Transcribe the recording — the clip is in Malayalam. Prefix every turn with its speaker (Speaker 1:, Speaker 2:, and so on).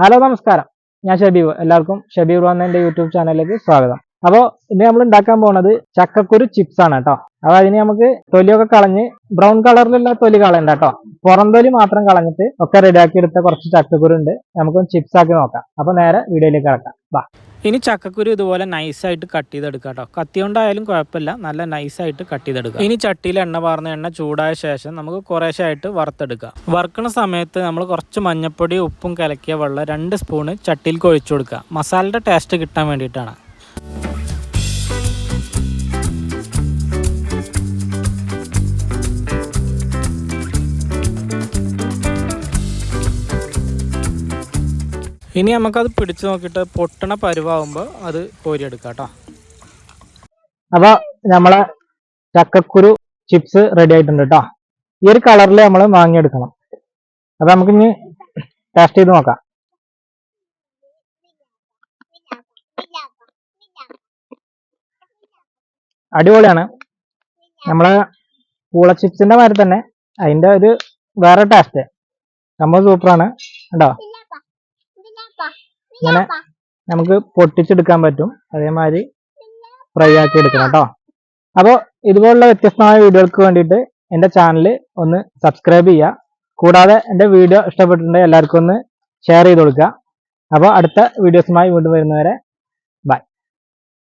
Speaker 1: ഹലോ നമസ്കാരം. ഞാൻ ഷബീബ്. എല്ലാവർക്കും ഷബീബ് എന്റെ യൂട്യൂബ് ചാനലിലേക്ക് സ്വാഗതം. അപ്പോൾ ഇന്ന് നമ്മൾ ഉണ്ടാക്കാൻ പോകുന്നത് ചക്കക്കുരു ചിപ്സ് ആണ് കേട്ടോ. അപ്പോൾ അതിന് നമുക്ക് തൊലിയൊക്കെ കളഞ്ഞ് ബ്രൗൺ കളറിലുള്ള തൊലി കളയണ്ട കേട്ടോ. പുറം തൊലി മാത്രം കളഞ്ഞിട്ട് ഒക്കെ റെഡിയാക്കി എടുത്ത കുറച്ച് ചക്കക്കുരു ഉണ്ട്. നമുക്കൊന്ന് ചിപ്സ് ആക്കി നോക്കാം. അപ്പോൾ നേരെ വീഡിയോയിലേക്ക് കിടക്കാം.
Speaker 2: ഇനി ചക്കക്കുരു ഇതുപോലെ നൈസായിട്ട് കട്ട് ചെയ്തെടുക്കുക കേട്ടോ കത്തി കൊണ്ടായാലും കുഴപ്പമില്ല. നല്ല നൈസായിട്ട് കട്ട് ചെയ്തെടുക്കുക ഇനി ചട്ടിയിൽ എണ്ണ പാർന്ന എണ്ണ ചൂടായ ശേഷം നമുക്ക് കുറേശ്ശായിട്ട് വറുത്തെടുക്കുക വറുക്കണ സമയത്ത് നമ്മൾ കുറച്ച് മഞ്ഞപ്പൊടി ഉപ്പും കലക്കിയ വെള്ളം രണ്ട് സ്പൂണ് ചട്ടിയിൽ ഒഴിച്ചു കൊടുക്കുക. മസാലയുടെ ടേസ്റ്റ് കിട്ടാൻ വേണ്ടിയിട്ടാണ്. ഇനി നമുക്കത് പിടിച്ചു നോക്കിയിട്ട് പൊട്ടണ പരുവാകുമ്പോൾ അത് കോരിയെടുക്കാം കേട്ടോ
Speaker 1: അപ്പോൾ നമ്മളെ ചക്കക്കുരു ചിപ്സ് റെഡി ആയിട്ടുണ്ട് കേട്ടോ ഈ ഒരു കളറിൽ നമ്മൾ വാങ്ങിയെടുക്കണം. അപ്പോൾ നമുക്കിനി ടേസ്റ്റ് ചെയ്ത് നോക്കാം. അടിപൊളിയാണ്. നമ്മളെ പൂള ചിപ്സിന്റെ മാതിരി തന്നെ. അതിന്റെ ഒരു വേറെ ടേസ്റ്റ് സംഭവം സൂപ്പറാണ് കേട്ടോ ഇങ്ങനെ നമുക്ക് പൊട്ടിച്ചെടുക്കാൻ പറ്റും. അതേമാതിരി ഫ്രൈ ആക്കി എടുക്കണം കേട്ടോ. അപ്പോൾ ഇതുപോലുള്ള വ്യത്യസ്തമായ വീഡിയോകൾക്ക് വേണ്ടിയിട്ട് എന്റെ ചാനൽ ഒന്ന് സബ്സ്ക്രൈബ് ചെയ്യുക. കൂടാതെ എന്റെ വീഡിയോ ഇഷ്ടപ്പെട്ടിട്ടുണ്ടെങ്കിൽ എല്ലാവർക്കും ഒന്ന് ഷെയർ ചെയ്ത് കൊടുക്കുക. അപ്പോൾ അടുത്ത വീഡിയോസുമായി വീണ്ടും വരുന്നവരെ